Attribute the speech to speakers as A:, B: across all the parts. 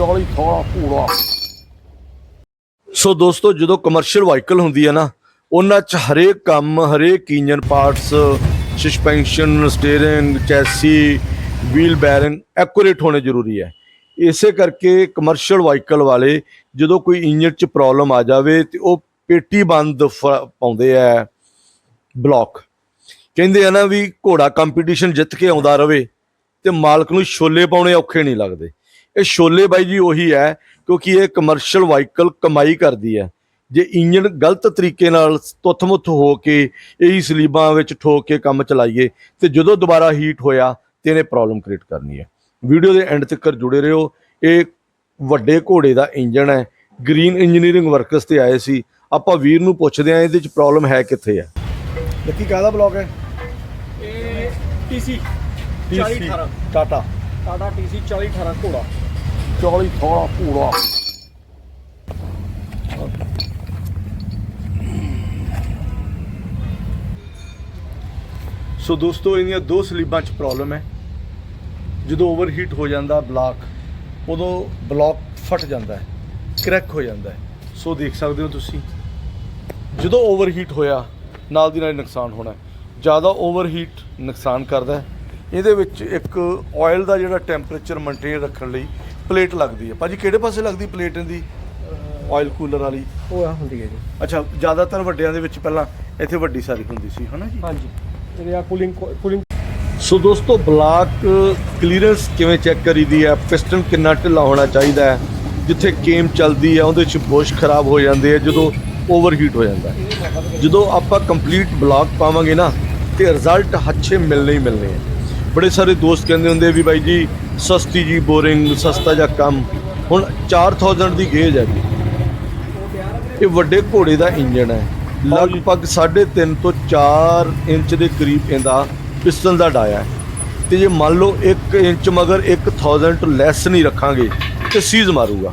A: 40 ਥੋੜਾ ਪੂਰਾ
B: ਸੋ ਦੋਸਤੋ, ਜਦੋਂ ਕਮਰਸ਼ੀਅਲ ਵਾਹੀਕਲ ਹੁੰਦੀ ਹੈ ਨਾ, ਉਹਨਾਂ 'ਚ ਹਰੇਕ ਕੰਮ, ਹਰੇਕ engine parts suspension steering chassis wheel bearing accurate ਹੋਣੇ ਜ਼ਰੂਰੀ ਹੈ। ਇਸੇ ਕਰਕੇ ਕਮਰਸ਼ੀਅਲ ਵਾਹੀਕਲ ਵਾਲੇ ਜਦੋਂ ਕੋਈ ਇੰਜਨ 'ਚ ਪ੍ਰੋਬਲਮ ਆ ਜਾਵੇ ਤੇ ਉਹ ਪੇਟੀ ਬੰਦ ਫ- ਪਾਉਂਦੇ ਆ ਬਲੌਕ ਕਹਿੰਦੇ ਆ ਨਾ ਵੀ ਘੋੜਾ ਕੰਪੀਟੀਸ਼ਨ ਜਿੱਤ ਕੇ ਆਉਂਦਾ ਰਵੇ ਤੇ ਮਾਲਕ ਨੂੰ ਛੋਲੇ ਪਾਉਣੇ ਔਖੇ ਨਹੀਂ ਲੱਗਦੇ। ਇਹ ਛੋਲੇ ਬਾਈ ਜੀ ਉਹੀ ਹੈ ਕਿਉਂਕਿ ਇਹ ਕਮਰਸ਼ੀਅਲ ਵਾਹੀਕਲ ਕਮਾਈ ਕਰਦੀ ਹੈ। ਜੇ ਇੰਜਨ ਗਲਤ ਤਰੀਕੇ ਨਾਲ ਤੁੱਥ-ਮੁੱਥ ਹੋ ਕੇ ਇਹੀ ਸਲੀਬਾਂ ਵਿੱਚ ਠੋਕ ਕੇ ਕੰਮ ਚਲਾਈਏ ਤੇ ਜਦੋਂ ਦੁਬਾਰਾ ਹੀਟ ਹੋਇਆ ਤੇ ਇਹਨੇ ਪ੍ਰੋਬਲਮ ਕ੍ਰੀਏਟ ਕਰਨੀ ਹੈ। ਵੀਡੀਓ ਦੇ ਐਂਡ ਤੱਕ ਜੁੜੇ ਰਹੋ। ਇਹ ਵੱਡੇ ਘੋੜੇ ਦਾ ਇੰਜਨ ਹੈ। ਗ੍ਰੀਨ ਇੰਜੀਨੀਅਰਿੰਗ ਵਰਕਰਸ ਤੇ ਆਏ ਸੀ। ਆਪਾਂ ਵੀਰ ਨੂੰ ਪੁੱਛਦੇ ਆ ਇਹਦੇ ਚ ਪ੍ਰੋਬਲਮ ਹੈ ਕਿੱਥੇ ਹੈ? ਲੱਕੀ ਕਾਹਦਾ ਬਲੌਕ ਹੈ?
A: ਇਹ ਟੀਸੀ 40 18
B: ਟਾਟਾ
A: ਟਾਟਾ ਟੀਸੀ 40 18 ਘੋੜਾ। 40 ਥੋੜਾ ਪੂਰਾ
B: ਸੋ ਦੋਸਤੋ, ਇਹਦੀਆਂ ਦੋ ਸਲੀਬਾਂ 'ਚ ਪ੍ਰੋਬਲਮ ਹੈ। ਜਦੋਂ ਓਵਰਹੀਟ ਹੋ ਜਾਂਦਾ ਬਲਾਕ ਉਦੋਂ ਬਲਾਕ ਫਟ ਜਾਂਦਾ ਹੈ ਕ੍ਰੈਕ ਹੋ ਜਾਂਦਾ ਹੈ। ਸੋ ਦੇਖ ਸਕਦੇ ਹੋ ਤੁਸੀਂ, ਜਦੋਂ ਓਵਰਹੀਟ ਹੋਇਆ, ਨਾਲ ਦੀ ਨਾਲ ਨੁਕਸਾਨ ਹੋਣਾ ਜ਼ਿਆਦਾ ਓਵਰਹੀਟ ਨੁਕਸਾਨ ਕਰਦਾ ਹੈ ਇਹਦੇ ਵਿੱਚ ਇੱਕ ਆਇਲ ਦਾ ਜਿਹੜਾ ਟੈਂਪਰੇਚਰ ਮੇਨਟੇਨ ਰੱਖਣ ਲਈ ਪਲੇਟ ਲੱਗਦੀ ਹੈ। ਭਾਜੀ ਕਿਹੜੇ ਪਾਸੇ ਲੱਗਦੀ ਪਲੇਟ ਇਹਦੀ? ਆਇਲ ਕੂਲਰ ਵਾਲੀ।
A: ਉਹ ਆ ਹੁੰਦੀ ਹੈ ਜੀ।
B: ਅੱਛਾ ਜ਼ਿਆਦਾਤਰ ਵੱਡਿਆਂ ਦੇ ਵਿੱਚ ਪਹਿਲਾਂ ਇੱਥੇ ਵੱਡੀ ਸਾਰੀ ਹੁੰਦੀ ਸੀ ਹਨਾ ਜੀ?
A: ਹਾਂਜੀ। ਇਹਦੇ ਆ ਕੂਲਿੰਗ ਕੂਲਿੰਗ
B: ਸੋ ਦੋਸਤੋ ਬਲਾਕ ਕਲੀਅਰੈਂਸ ਕਿਵੇਂ ਚੈੱਕ ਕਰੀਦੀ ਹੈ? ਪਿਸਟਨ ਕਿੰਨਾ ਢਿੱਲਾ ਹੋਣਾ ਚਾਹੀਦਾ ਹੈ? ਜਿੱਥੇ ਕੇਮ ਚੱਲਦੀ ਹੈ ਉਹਦੇ 'ਚ ਬੁਸ਼ ਖਰਾਬ ਹੋ ਜਾਂਦੇ ਆ ਜਦੋਂ ਓਵਰਹੀਟ ਹੋ ਜਾਂਦਾ ਹੈ। ਜਦੋਂ ਆਪਾਂ ਕੰਪਲੀਟ ਬਲਾਕ ਪਾਵਾਂਗੇ ਨਾ ਤੇ ਰਿਜ਼ਲਟ ਅੱਛੇ ਮਿਲਣੇ ਹੀ ਮਿਲਣੇ ਆ ਬੜੇ ਸਾਰੇ ਦੋਸਤ ਕਹਿੰਦੇ ਹੁੰਦੇ ਵੀ ਬਾਈ ਜੀ ਸਸਤੀ ਜੀ ਬੋਰਿੰਗ ਸਸਤਾ ਜਿਹਾ ਕੰਮ। ਹੁਣ 4000 ਦੀ ਗੇਜ ਹੈ ਜੀ। ਇਹ ਵੱਡੇ ਘੋੜੇ ਦਾ ਇੰਜਨ ਹੈ। ਲਗਭਗ 3.5 ਤੋਂ 4 ਇੰਚ ਦੇ ਕਰੀਬ ਇਹਦਾ ਪਿਸਟਨ ਦਾ ਡਾਇਆ ਹੈ। ਤੇ ਜੇ ਮੰਨ ਲਓ 1 ਇੰਚ ਮਗਰ 1000 ਤੋਂ ਲੈਸ ਨਹੀਂ ਰੱਖਾਂਗੇ ਤੇ ਸੀਜ਼ ਮਾਰੂਗਾ।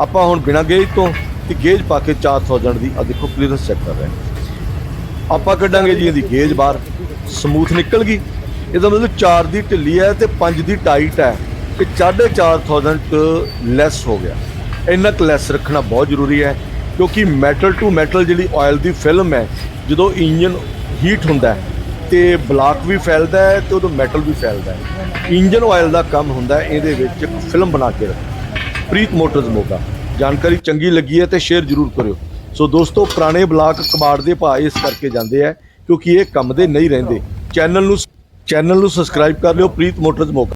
B: ਆਪਾਂ ਹੁਣ ਬਿਨਾ ਗੇਜ ਤੋਂ ਤੇ ਗੇਜ ਪਾ ਕੇ 4000 ਦੀ ਆ ਦੇਖੋ ਕਲੀਅਰੈਂਸ ਚੈੱਕ ਕਰ ਰਹੇ ਆਪਾਂ ਕੱਢਾਂਗੇ ਜੀ ਇਹਦੀ ਗੇਜ ਬਾਹਰ। ਸਮੂਥ ਨਿਕਲ ਗਈ। ਇਹਦਾ ਮਤਲਬ 4 ਦੀ ਢਿੱਲੀ ਹੈ ਤੇ 5 ਦੀ ਟਾਈਟ ਹੈ ਤੇ 4500 ਲੈਸ ਹੋ ਗਿਆ। ਇੰਨਾ ਕੁ ਲੈਸ ਰੱਖਣਾ ਬਹੁਤ ਜ਼ਰੂਰੀ ਹੈ ਕਿਉਂਕਿ ਮੈਟਲ ਟੂ ਮੈਟਲ ਜਿਹੜੀ ਆਇਲ ਦੀ ਫਿਲਮ ਹੈ, ਜਦੋਂ ਇੰਜਨ ਹੀਟ ਹੁੰਦਾ ਹੈ ਤੇ ਬਲਾਕ ਵੀ ਫੈਲਦਾ ਹੈ ਤੇ ਉਦੋਂ ਮੈਟਲ ਵੀ ਫੈਲਦਾ ਹੈ। ਇੰਜਨ ਆਇਲ ਦਾ ਕੰਮ ਹੁੰਦਾ ਇਹਦੇ ਵਿੱਚ ਇੱਕ ਫਿਲਮ ਬਣਾ ਕੇ ਰੱਖਣਾ ਪ੍ਰੀਤ ਮੋਟਰਸ ਮੋਗਾ। ਜਾਣਕਾਰੀ ਚੰਗੀ ਲੱਗੀ ਹੈ ਤੇ ਸ਼ੇਅਰ ਜ਼ਰੂਰ ਕਰਿਓ। ਸੋ ਦੋਸਤੋ, ਪੁਰਾਣੇ ਬਲਾਕ ਕਬਾੜ ਦੇ ਭਾਅ ਇਸ ਕਰਕੇ ਜਾਂਦੇ ਆ ਕਿਉਂਕਿ ਇਹ ਕੰਮ ਦੇ ਨਹੀਂ ਰਹਿੰਦੇ। ਚੈਨਲ ਨੂੰ ਚੈਨਲ ਨੂੰ ਸਬਸਕ੍ਰਾਈਬ ਕਰ ਲਿਓ ਪ੍ਰੀਤ ਮੋਟਰਸ ਮੋਗਾ